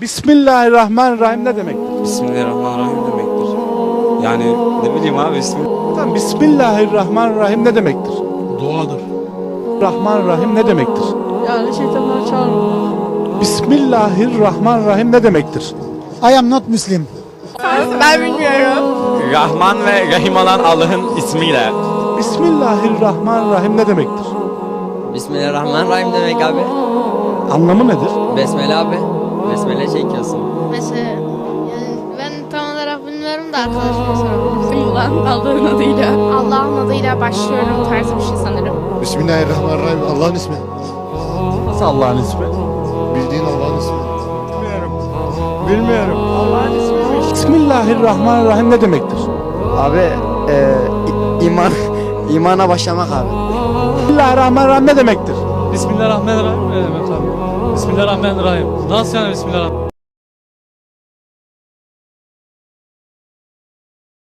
Bismillahirrahmanirrahim ne demektir? Bismillahirrahmanirrahim demektir. Yani ne bileyim abi ismi. Tamam, Bismillahirrahmanirrahim ne demektir? Doğadır. Rahmanirrahim ne demektir? Yani şeytanları çağırma. Bismillahirrahmanirrahim ne demektir? I am not Muslim. Ben bilmiyorum. Rahman ve Rahim olan Allah'ın ismiyle. Bismillahirrahmanirrahim ne demektir? Bismillahirrahmanirrahim demek abi. Anlamı nedir? Besmele abi. Besmele çekiyorsun. Mesela yani ben tam olarak bilmiyorum da arkadaşıma sorabilirim. Ulan Allah'ın adıyla. Allah'ın adıyla başlıyorum tarzı bir şey sanırım. Bismillahirrahmanirrahim. Allah'ın ismi. Nasıl Allah'ın ismi? Bildiğin Allah'ın ismi. Bilmiyorum. Allah'ın ismi. Bismillahirrahmanirrahim ne demektir? Abi e, iman imana başlamak abi. Bismillahirrahmanirrahim ne demektir? Bismillahirrahmanirrahim? Bismillahirrahmanirrahim. Nasıl yani Bismillahirrahmanirrahim?